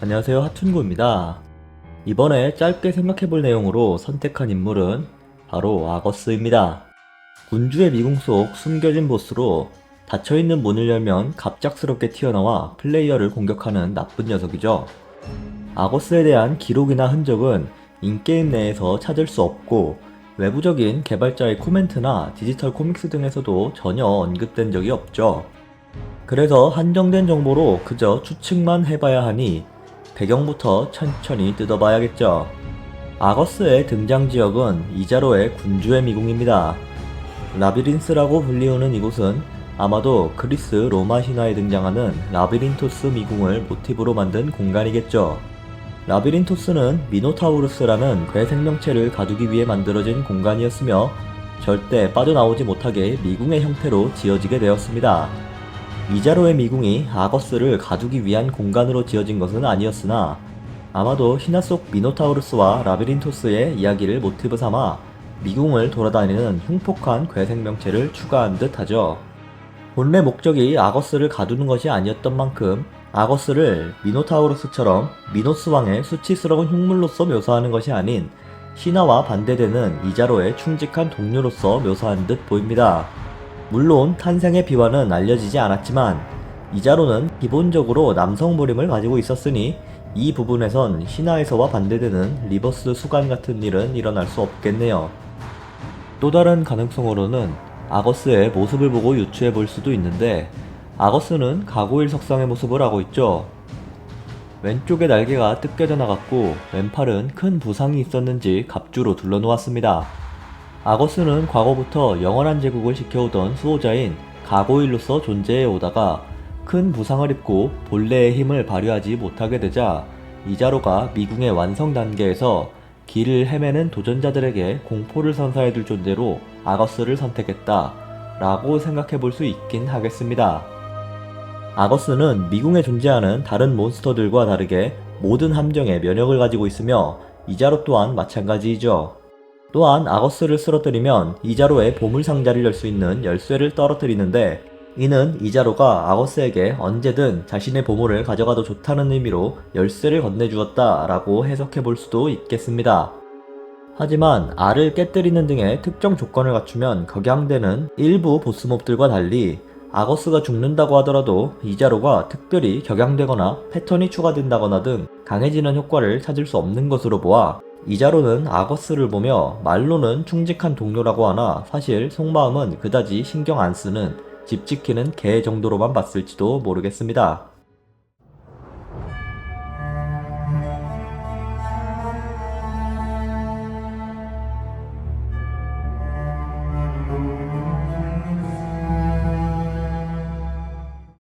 안녕하세요 하춘구입니다. 이번에 짧게 생각해볼 내용으로 선택한 인물은 바로 아거스입니다. 군주의 미궁 속 숨겨진 보스로 닫혀있는 문을 열면 갑작스럽게 튀어나와 플레이어를 공격하는 나쁜 녀석이죠. 아거스에 대한 기록이나 흔적은 인게임 내에서 찾을 수 없고 외부적인 개발자의 코멘트나 디지털 코믹스 등에서도 전혀 언급된 적이 없죠. 그래서 한정된 정보로 그저 추측만 해봐야 하니 배경부터 천천히 뜯어봐야겠죠. 아거스의 등장 지역은 이자로의 군주의 미궁입니다. 라비린스라고 불리우는 이곳은 아마도 그리스 로마 신화에 등장하는 라비린토스 미궁을 모티브로 만든 공간이겠죠. 라비린토스는 미노타우루스라는 괴 생명체를 가두기 위해 만들어진 공간이었으며 절대 빠져나오지 못하게 미궁의 형태로 지어지게 되었습니다. 이자로의 미궁이 아거스를 가두기 위한 공간으로 지어진 것은 아니었으나 아마도 신화 속 미노타우루스와 라비린토스의 이야기를 모티브 삼아 미궁을 돌아다니는 흉폭한 괴생명체를 추가한 듯 하죠. 본래 목적이 아거스를 가두는 것이 아니었던 만큼 아거스를 미노타우루스처럼 미노스 왕의 수치스러운 흉물로서 묘사하는 것이 아닌 신화와 반대되는 이자로의 충직한 동료로서 묘사한 듯 보입니다. 물론 탄생의 비화는 알려지지 않았지만 이자로는 기본적으로 남성 모림을 가지고 있었으니 이 부분에선 신화에서와 반대되는 리버스 수간 같은 일은 일어날 수 없겠네요. 또 다른 가능성으로는 아거스의 모습을 보고 유추해 볼 수도 있는데 아거스는 가고일 석상의 모습을 하고 있죠. 왼쪽의 날개가 뜯겨져 나갔고 왼팔은 큰 부상이 있었는지 갑주로 둘러놓았습니다. 아거스는 과거부터 영원한 제국을 지켜오던 수호자인 가고일로서 존재해 오다가 큰 부상을 입고 본래의 힘을 발휘하지 못하게 되자 이자로가 미궁의 완성 단계에서 길을 헤매는 도전자들에게 공포를 선사해 줄 존재로 아거스를 선택했다 라고 생각해 볼 수 있긴 하겠습니다. 아거스는 미궁에 존재하는 다른 몬스터들과 다르게 모든 함정에 면역을 가지고 있으며 이자로 또한 마찬가지이죠. 또한 아거스를 쓰러뜨리면 이자로의 보물 상자를 열 수 있는 열쇠를 떨어뜨리는데 이는 이자로가 아거스에게 언제든 자신의 보물을 가져가도 좋다는 의미로 열쇠를 건네주었다 라고 해석해 볼 수도 있겠습니다. 하지만 알을 깨뜨리는 등의 특정 조건을 갖추면 격양되는 일부 보스몹들과 달리 아거스가 죽는다고 하더라도 이자로가 특별히 격양되거나 패턴이 추가된다거나 등 강해지는 효과를 찾을 수 없는 것으로 보아 이자로는 아거스를 보며 말로는 충직한 동료라고 하나 사실 속마음은 그다지 신경 안 쓰는 집 지키는 개 정도로만 봤을지도 모르겠습니다.